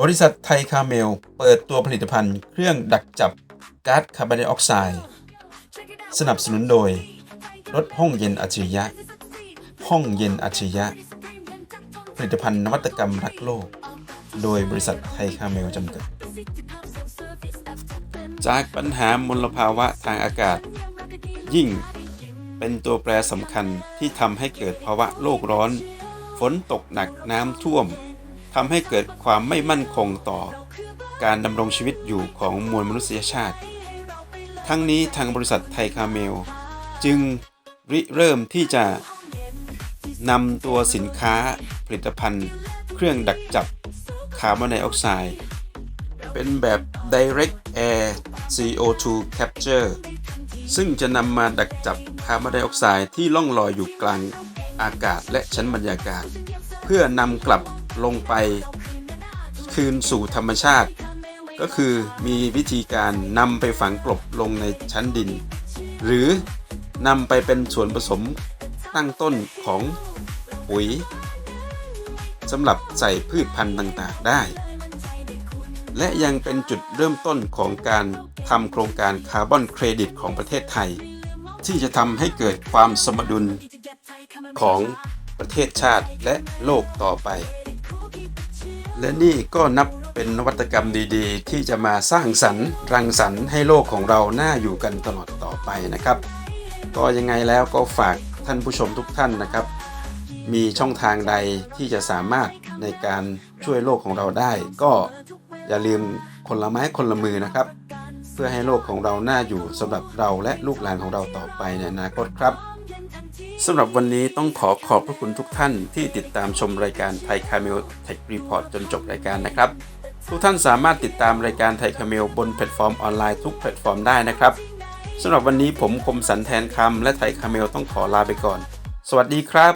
บริษัทไทยคาเมล เปิดตัวผลิตภัณฑ์เครื่องดักจับก๊าซคาร์บอนไดออกไซด์สนับสนุนโดย รถห้องเย็นอัจฉริยะ ห้องเย็นอัจฉริยะ ผลิตภัณฑ์นวัตกรรมรักโลก โดยบริษัทไทยคาเมลจำกัด จากปัญหามลภาวะทางอากาศ ยิ่งเป็นตัวแปรสำคัญที่ทำให้เกิดภาวะโลกร้อน ฝนตกหนักน้ำท่วม ทำให้เกิดความไม่มั่นคงต่อการดำรงชีวิตอยู่ของมวลมนุษยชาติ ทั้งนี้ทางบริษัทไทยคาเมล จึงริเริ่มที่จะนำตัวสินค้าผลิตภัณฑ์ เครื่องดักจับคาร์บอนไดออกไซด์เป็นแบบ Direct Air CO2 Capture ซึ่งจะนำมาดักจับคาร์บอนไดออกไซด์ที่ล่องลอยอยู่กลางอากาศและชั้นบรรยากาศ เพื่อนำกลับ ลงไปคืนสู่ธรรมชาติ ก็คือมีวิธีการนำไปฝังกลบลงในชั้นดิน หรือนำไปเป็นส่วนผสมตั้งต้นของปุ๋ยสำหรับใส่พืชพันธุ์ต่างๆได้ และยังเป็นจุดเริ่มต้นของการทำโครงการคาร์บอนเครดิตของประเทศไทย ที่จะทำให้เกิดความสมดุลของประเทศชาติและโลกต่อไป และนี่ก็นับเป็นนวัตกรรมดีๆ ที่จะมาสร้างสรรค์ รังสรรค์ให้โลกของเราน่าอยู่กันตลอดต่อไปนะครับ ก็ยังไงแล้วก็ฝากท่านผู้ชมทุกท่านนะครับ มีช่องทางใดที่จะสามารถในการช่วยโลกของเราได้ ก็อย่าลืมคนละไม้คนละมือนะครับ เพื่อให้โลกของเราน่าอยู่สำหรับเราและลูกหลานของเราต่อไปในอนาคตครับ สำหรับวันนี้ต้องขอขอบพระคุณทุกท่านที่ติดตามชมรายการไทยคาเมลเทครีพอร์ตจนจบรายการนะครับ ทุกท่านสามารถติดตามรายการไทยคาเมลบนแพลตฟอร์มออนไลน์ทุกแพลตฟอร์มได้นะครับสำหรับวันนี้ผมคมสันแทนคำและไทยคาเมลต้องขอลาไปก่อน สวัสดีครับ